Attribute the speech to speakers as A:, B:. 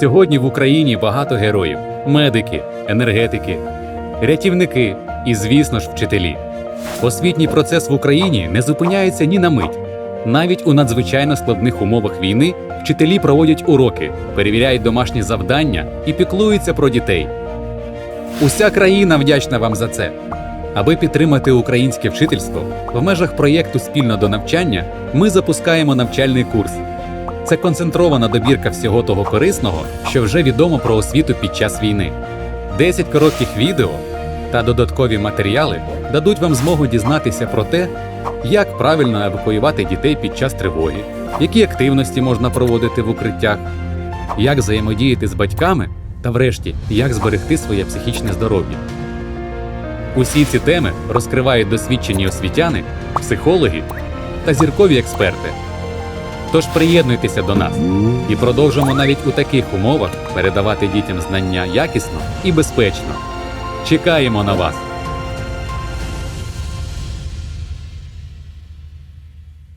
A: Сьогодні в Україні багато героїв: медики, енергетики, рятівники і, звісно ж, вчителі. Освітній процес в Україні не зупиняється ні на мить. Навіть у надзвичайно складних умовах війни вчителі проводять уроки, перевіряють домашні завдання і піклуються про дітей. Уся країна вдячна вам за це. Аби підтримати українське вчительство, в межах проєкту Спільно до навчання ми запускаємо навчальний курс. Це концентрована добірка всього того корисного, що вже відомо про освіту під час війни. 10 коротких відео та додаткові матеріали дадуть вам змогу дізнатися про те, як правильно евакуювати дітей під час тривоги, які активності можна проводити в укриттях, як взаємодіяти з батьками та, врешті, як зберегти своє психічне здоров'я. Усі ці теми розкривають досвідчені освітяни, психологи та зіркові експерти. Тож приєднуйтеся до нас і продовжимо навіть у таких умовах передавати дітям знання якісно і безпечно. Чекаємо на вас!